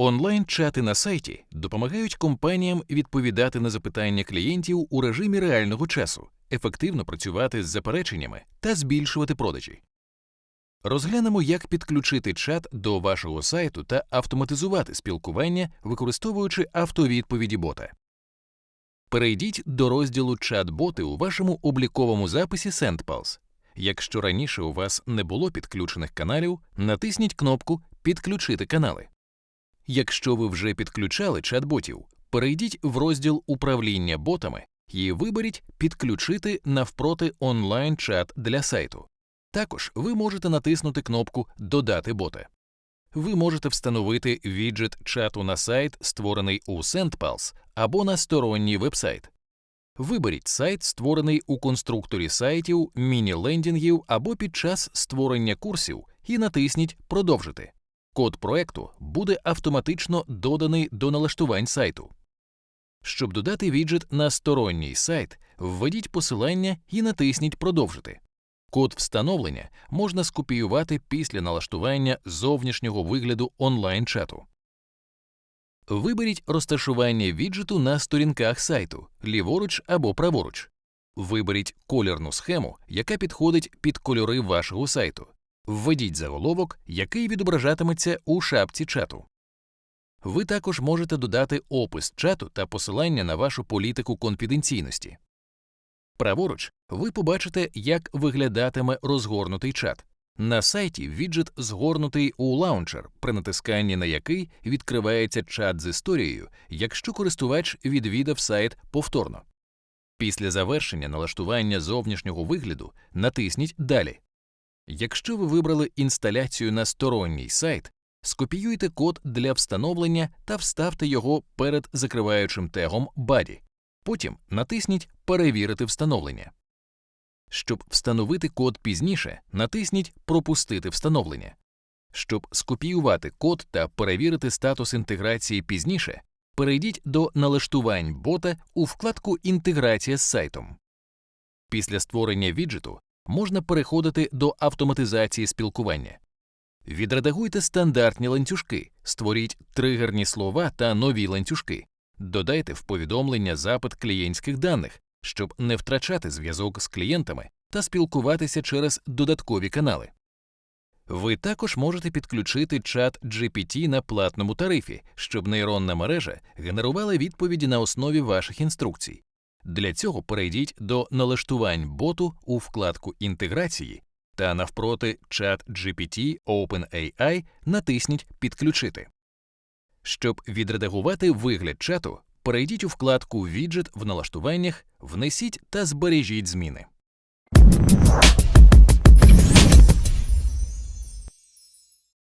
Онлайн-чати на сайті допомагають компаніям відповідати на запитання клієнтів у режимі реального часу, ефективно працювати з запереченнями та збільшувати продажі. Розглянемо, як підключити чат до вашого сайту та автоматизувати спілкування, використовуючи автовідповіді бота. Перейдіть до розділу Чат-боти у вашому обліковому записі SendPulse. Якщо раніше у вас не було підключених каналів, натисніть кнопку Підключити канали. Якщо ви вже підключали чат-ботів, перейдіть в розділ Управління ботами і виберіть Підключити навпроти онлайн-чат для сайту. Також ви можете натиснути кнопку Додати бота. Ви можете встановити віджит чату на сайт, створений у SendPulse, або на сторонній вебсайт. Виберіть сайт, створений у конструкторі сайтів, міні-лендінгів або під час створення курсів, і натисніть Продовжити. Код проекту буде автоматично доданий до налаштувань сайту. Щоб додати віджит на сторонній сайт, введіть посилання і натисніть Продовжити. Код встановлення можна скопіювати після налаштування зовнішнього вигляду онлайн-чату. Виберіть розташування віджиту на сторінках сайту ліворуч або праворуч. Виберіть колірну схему, яка підходить під кольори вашого сайту. Введіть заголовок, який відображатиметься у шапці чату. Ви також можете додати опис чату та посилання на вашу політику конфіденційності. Праворуч ви побачите, як виглядатиме розгорнутий чат. На сайті віджит згорнутий у лаунчер, при натисканні на який відкривається чат з історією, якщо користувач відвідав сайт повторно. Після завершення налаштування зовнішнього вигляду натисніть Далі. Якщо ви вибрали інсталяцію на сторонній сайт, скопіюйте код для встановлення та вставте його перед закриваючим тегом Body. Потім натисніть Перевірити встановлення. Щоб встановити код пізніше, натисніть Пропустити встановлення. Щоб скопіювати код та перевірити статус інтеграції пізніше, перейдіть до налаштувань бота у вкладку Інтеграція з сайтом. Після створення віджиту можна переходити до автоматизації спілкування. Відредагуйте стандартні ланцюжки, створіть тригерні слова та нові ланцюжки. Додайте в повідомлення запит клієнтських даних, щоб не втрачати зв'язок з клієнтами та спілкуватися через додаткові канали. Ви також можете підключити чат GPT на платному тарифі, щоб нейронна мережа генерувала відповіді на основі ваших інструкцій. Для цього перейдіть до налаштувань боту у вкладку інтеграції та навпроти чат GPT OpenAI натисніть Підключити. Щоб відредагувати вигляд чату, перейдіть у вкладку Віджит в налаштуваннях, внесіть та збережіть зміни.